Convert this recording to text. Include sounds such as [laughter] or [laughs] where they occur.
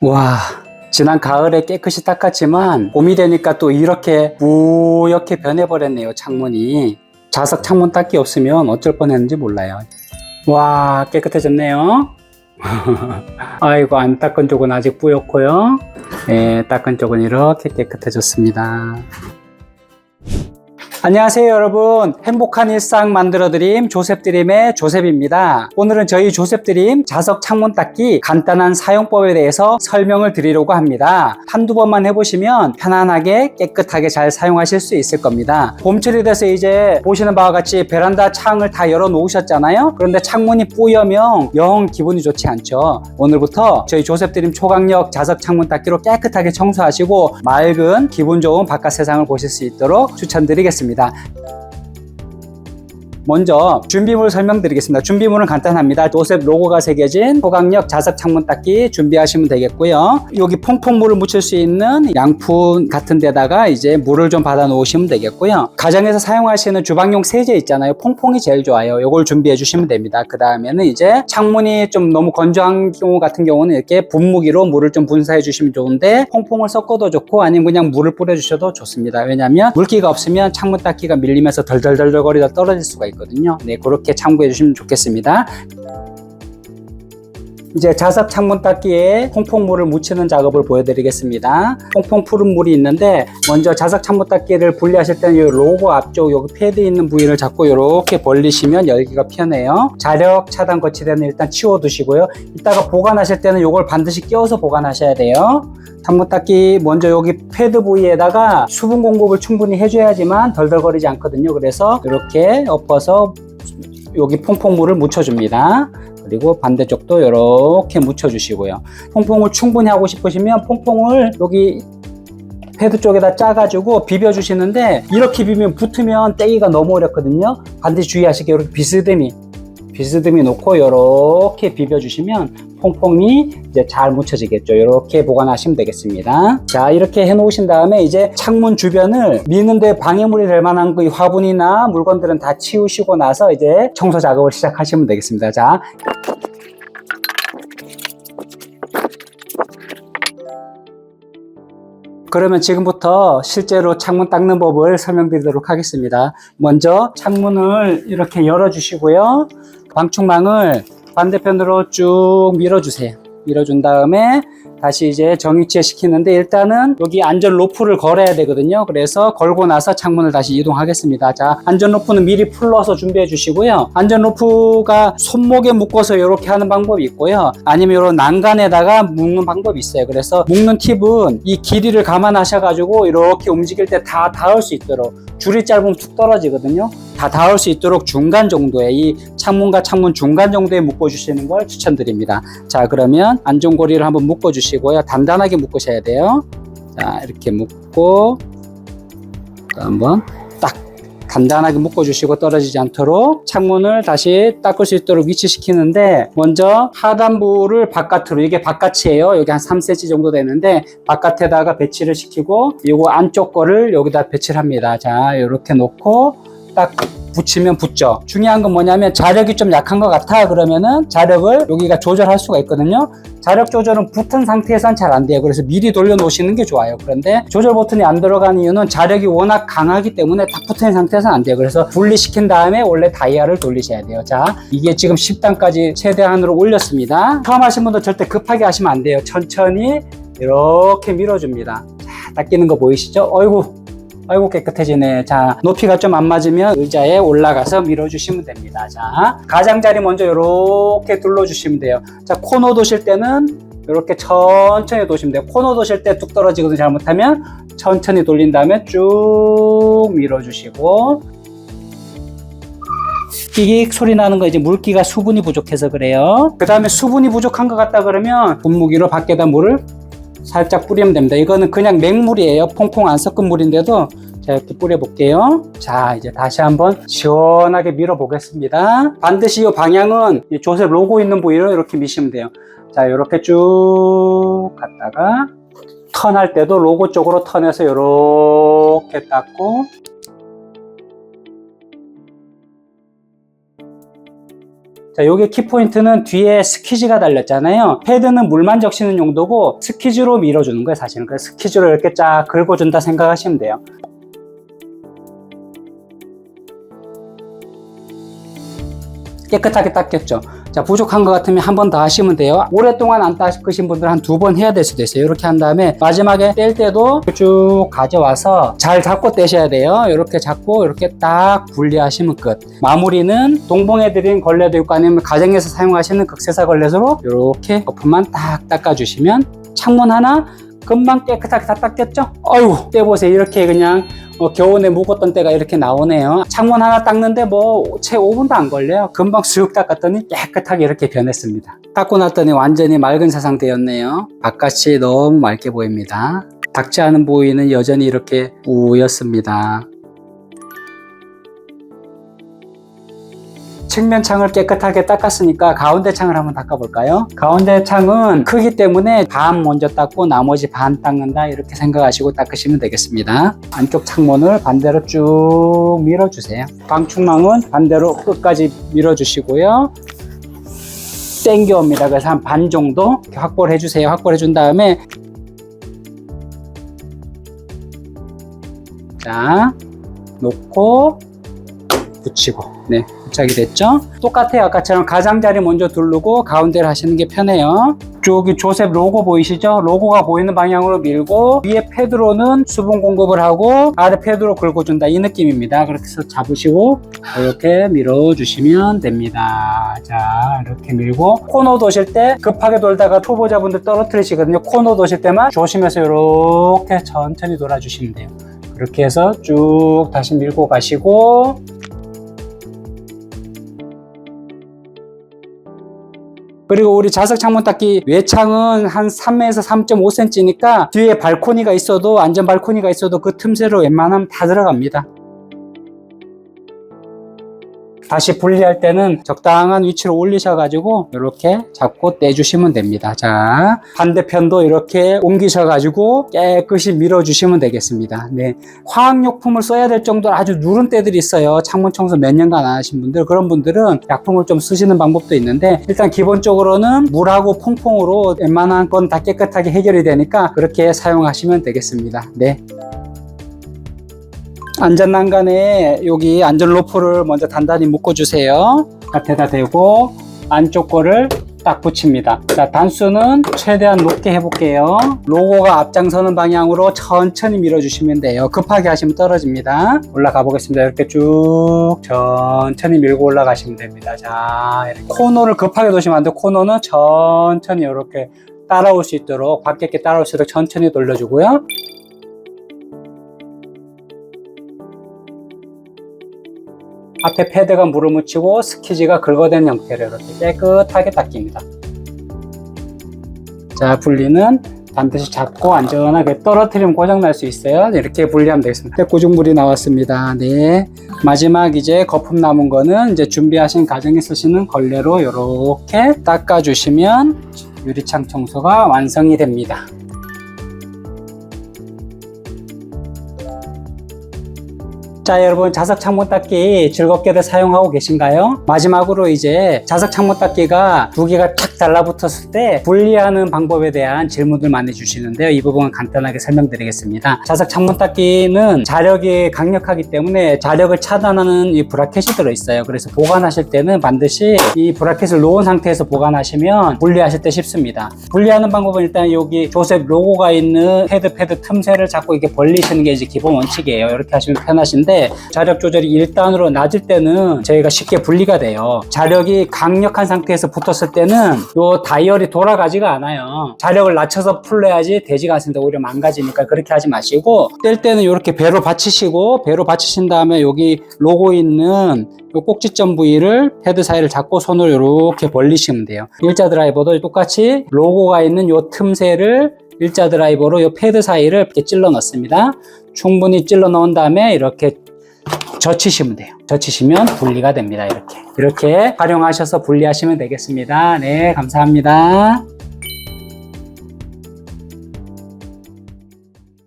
와, 지난 가을에 깨끗이 닦았지만 봄이 되니까 또 이렇게 뿌옇게 변해버렸네요, 창문이. 자석 창문 닦기 없으면 어쩔 뻔했는지 몰라요. 와, 깨끗해졌네요. [laughs] 아이고, 안 닦은 쪽은 아직 뿌옇고요. 네, 닦은 쪽은 이렇게 깨끗해졌습니다. 안녕하세요 여러분. 행복한 일상 만들어드림 조셉드림의 조셉입니다. 오늘은 저희 조셉드림 자석 창문 닦기 간단한 사용법에 대해서 설명을 드리려고 합니다. 한두 번만 해보시면 편안하게 깨끗하게 잘 사용하실 수 있을 겁니다. 봄철이 돼서 이제 보시는 바와 같이 베란다 창을 다 열어 놓으셨잖아요. 그런데 창문이 뿌여면 영 기분이 좋지 않죠. 오늘부터 저희 조셉드림 초강력 자석 창문 닦기로 깨끗하게 청소하시고 맑은 기분 좋은 바깥 세상을 보실 수 있도록 추천드리겠습니다 Th 먼저 준비물 설명드리겠습니다. 준비물은 간단합니다. 조셉 로고가 새겨진 소강력 자석 창문 닦기 준비하시면 되겠고요. 여기 퐁퐁물을 묻힐 수 있는 양푼 같은 데다가 이제 물을 좀 받아 놓으시면 되겠고요. 가정에서 사용하시는 주방용 세제 있잖아요. 퐁퐁이 제일 좋아요. 이걸 준비해 주시면 됩니다. 그 다음에는 이제 창문이 좀 너무 건조한 경우 같은 경우는 이렇게 분무기로 물을 좀 분사해 주시면 좋은데 퐁퐁을 섞어도 좋고 아니면 그냥 물을 뿌려 주셔도 좋습니다. 왜냐하면 물기가 없으면 창문 닦기가 밀리면서 덜덜덜덜 거리다 떨어질 수가 있 거든요. 네, 그렇게 참고해 주시면 좋겠습니다. 이제 자석 창문 닦기에 퐁퐁물을 묻히는 작업을 보여드리겠습니다. 퐁퐁 푸른 물이 있는데 먼저 자석 창문 닦기를 분리하실 때는 이 로고 앞쪽 여기 패드 있는 부위를 잡고 이렇게 벌리시면 열기가 편해요. 자력 차단 거치대는 일단 치워두시고요. 이따가 보관하실 때는 이걸 반드시 끼워서 보관하셔야 돼요. 창문 닦기 먼저 여기 패드 부위에다가 수분 공급을 충분히 해줘야지만 덜덜거리지 않거든요. 그래서 이렇게 엎어서 여기 퐁퐁물을 묻혀줍니다. 그리고 반대쪽도 이렇게 묻혀주시고요. 퐁퐁을 충분히 하고 싶으시면 퐁퐁을 여기 패드 쪽에다 짜가지고 비벼주시는데 이렇게 비비면 붙으면 떼기가 너무 어렵거든요. 반드시 주의하시게 이렇게 비스듬히 비스듬히 놓고 이렇게 비벼주시면 퐁퐁이 이제 잘 묻혀지겠죠. 이렇게 보관하시면 되겠습니다. 자, 이렇게 해 놓으신 다음에 이제 창문 주변을 미는데 방해물이 될 만한 그 화분이나 물건들은 다 치우시고 나서 이제 청소 작업을 시작하시면 되겠습니다. 자, 그러면 지금부터 실제로 창문 닦는 법을 설명드리도록 하겠습니다. 먼저 창문을 이렇게 열어주시고요. 방충망을 반대편으로 쭉 밀어주세요. 밀어준 다음에 다시 이제 정위치에 시키는데 일단은 여기 안전 로프를 걸어야 되거든요. 그래서 걸고 나서 창문을 다시 이동하겠습니다. 자, 안전 로프는 미리 풀러서 준비해 주시고요. 안전 로프가 손목에 묶어서 이렇게 하는 방법이 있고요. 아니면 이런 난간에다가 묶는 방법이 있어요. 그래서 묶는 팁은 이 길이를 감안하셔가지고 이렇게 움직일 때 다 닿을 수 있도록 줄이 짧으면 툭 떨어지거든요. 다 닿을 수 있도록 중간 정도에 이 창문과 창문 중간 정도에 묶어 주시는 걸 추천드립니다. 자, 그러면 안전고리를 한번 묶어 주시고요. 단단하게 묶으셔야 돼요. 자, 이렇게 묶고 또 한번 딱 단단하게 묶어 주시고 떨어지지 않도록 창문을 다시 닦을 수 있도록 위치시키는데 먼저 하단부를 바깥으로 이게 바깥이에요. 여기 한 3cm 정도 되는데 바깥에다가 배치를 시키고 이거 안쪽 거를 여기다 배치를 합니다. 자, 이렇게 놓고 딱 붙이면 붙죠. 중요한 건 뭐냐면 자력이 좀 약한 것 같아 그러면은 자력을 여기가 조절할 수가 있거든요. 자력 조절은 붙은 상태에선 잘 안 돼요. 그래서 미리 돌려 놓으시는 게 좋아요. 그런데 조절 버튼이 안 들어간 이유는 자력이 워낙 강하기 때문에 딱 붙은 상태에서는 안 돼요. 그래서 분리시킨 다음에 원래 다이아를 돌리셔야 돼요. 자, 이게 지금 10단까지 최대한으로 올렸습니다. 처음 하신 분들 절대 급하게 하시면 안 돼요. 천천히 이렇게 밀어줍니다. 자, 닦이는 거 보이시죠? 어이구, 아이고 깨끗해지네. 자 높이가 좀 안 맞으면 의자에 올라가서 밀어주시면 됩니다. 자 가장자리 먼저 이렇게 둘러주시면 돼요. 자 코너 도실 때는 이렇게 천천히 도시면 돼요. 코너 도실 때 뚝 떨어지거든요. 잘못하면 천천히 돌린 다음에 쭉 밀어주시고 끼익 소리 나는 거 이제 물기가 수분이 부족해서 그래요. 그 다음에 수분이 부족한 것 같다 그러면 분무기로 밖에다 물을 살짝 뿌리면 됩니다. 이거는 그냥 맹물이에요. 퐁퐁 안 섞은 물인데도 자, 이렇게 뿌려볼게요. 자, 이제 다시 한번 시원하게 밀어 보겠습니다. 반드시 이 방향은 이 조셉 로고 있는 부위로 이렇게 미시면 돼요. 자, 이렇게 쭉 갔다가 턴할 때도 로고 쪽으로 턴해서 이렇게 닦고 자, 요게 키포인트는 뒤에 스키즈가 달렸잖아요. 패드는 물만 적시는 용도고 스키즈로 밀어주는 거예요, 사실은. 그래서 스키즈로 이렇게 쫙 긁어준다 생각하시면 돼요. 깨끗하게 닦였죠. 자, 부족한 것 같으면 한 번 더 하시면 돼요. 오랫동안 안 닦으신 분들 한 두 번 해야 될 수도 있어요. 이렇게 한 다음에 마지막에 뗄 때도 쭉 가져와서 잘 잡고 떼셔야 돼요. 이렇게 잡고 이렇게 딱 분리하시면 끝. 마무리는 동봉해 드린 걸레도 있고 아니면 가정에서 사용하시는 극세사 걸레로 이렇게 거품만 딱 닦아주시면 창문 하나 금방 깨끗하게 다 닦였죠? 어휴, 떼보세요. 이렇게 그냥 어, 겨우내 묵었던 때가 이렇게 나오네요. 창문 하나 닦는데 뭐 채 5분도 안 걸려요. 금방 쓱 닦았더니 깨끗하게 이렇게 변했습니다. 닦고 났더니 완전히 맑은 세상 되었네요. 바깥이 너무 맑게 보입니다. 닦지 않은 부위는 여전히 이렇게 우였습니다. 측면 창을 깨끗하게 닦았으니까 가운데 창을 한번 닦아볼까요? 가운데 창은 크기 때문에 반 먼저 닦고 나머지 반 닦는다 이렇게 생각하시고 닦으시면 되겠습니다. 안쪽 창문을 반대로 쭉 밀어주세요. 방충망은 반대로 끝까지 밀어주시고요. 땡겨옵니다. 그래서 한 반 정도 확보를 해주세요. 확보를 해준 다음에 자 놓고 붙이고 네 부착이 됐죠? 똑같아요. 아까처럼 가장자리 먼저 두르고 가운데를 하시는 게 편해요. 저기 조셉 로고 보이시죠? 로고가 보이는 방향으로 밀고 위에 패드로는 수분 공급을 하고 아래 패드로 긁어준다. 이 느낌입니다. 그렇게 해서 잡으시고 이렇게 밀어 주시면 됩니다. 자 이렇게 밀고 코너 도실 때 급하게 돌다가 초보자분들 떨어뜨리시거든요. 코너 도실 때만 조심해서 이렇게 천천히 돌아주시면 돼요. 그렇게 해서 쭉 다시 밀고 가시고 그리고 우리 자석 창문 닦기 외창은 한 3에서 3.5cm니까 뒤에 발코니가 있어도 안전 발코니가 있어도 그 틈새로 웬만하면 다 들어갑니다. 다시 분리할 때는 적당한 위치로 올리셔가지고 이렇게 잡고 떼주시면 됩니다. 자 반대편도 이렇게 옮기셔가지고 깨끗이 밀어주시면 되겠습니다. 네 화학용품을 써야 될 정도로 아주 누른 때들이 있어요. 창문 청소 몇 년간 안 하신 분들 그런 분들은 약품을 좀 쓰시는 방법도 있는데 일단 기본적으로는 물하고 퐁퐁으로 웬만한 건 다 깨끗하게 해결이 되니까 그렇게 사용하시면 되겠습니다. 네. 안전 난간에 여기 안전 로프를 먼저 단단히 묶어주세요. gat에다 대고 안쪽 거를 딱 붙입니다. 자, 단수는 최대한 높게 해볼게요. 로고가 앞장서는 방향으로 천천히 밀어주시면 돼요. 급하게 하시면 떨어집니다. 올라가 보겠습니다. 이렇게 쭉 천천히 밀고 올라가시면 됩니다. 자, 이렇게. 코너를 급하게 도시면 안 돼요. 코너는 천천히 이렇게 따라올 수 있도록 밖에 있게 따라올 수 있도록 천천히 돌려주고요. 앞에 패드가 물을 묻히고 스키지가 긁어댄 형태로 이렇게 깨끗하게 닦입니다. 자, 분리는 반드시 잡고 안전하게 떨어뜨리면 고장날 수 있어요. 이렇게 분리하면 되겠습니다. 고중물이 나왔습니다. 네. 마지막 이제 거품 남은 거는 이제 준비하신 가정에 쓰시는 걸레로 이렇게 닦아주시면 유리창 청소가 완성이 됩니다. 자 여러분 자석 창문 닦기 즐겁게들 사용하고 계신가요? 마지막으로 이제 자석 창문 닦기가 두 개가 탁 달라붙었을 때 분리하는 방법에 대한 질문들 많이 주시는데요. 이 부분은 간단하게 설명드리겠습니다. 자석 창문 닦기는 자력이 강력하기 때문에 자력을 차단하는 이 브라켓이 들어있어요. 그래서 보관하실 때는 반드시 이 브라켓을 놓은 상태에서 보관하시면 분리하실 때 쉽습니다. 분리하는 방법은 일단 여기 조셉 로고가 있는 패드 패드 틈새를 잡고 이렇게 벌리시는 게 이제 기본 원칙이에요. 이렇게 하시면 편하신데 자력 조절이 1단으로 낮을 때는 저희가 쉽게 분리가 돼요. 자력이 강력한 상태에서 붙었을 때는 요 다이얼이 돌아가지가 않아요. 자력을 낮춰서 풀려야지 되지가 않습니다. 오히려 망가지니까 그렇게 하지 마시고 뗄 때는 이렇게 배로 받치시고 배로 받치신 다음에 여기 로고 있는 요 꼭지점 부위를 패드 사이를 잡고 손으로 이렇게 벌리시면 돼요. 일자 드라이버도 똑같이 로고가 있는 요 틈새를 일자 드라이버로 요 패드 사이를 이렇게 찔러 넣습니다. 충분히 찔러 넣은 다음에 이렇게 젖히시면 돼요. 젖히시면 분리가 됩니다. 이렇게. 이렇게 활용하셔서 분리하시면 되겠습니다. 네, 감사합니다.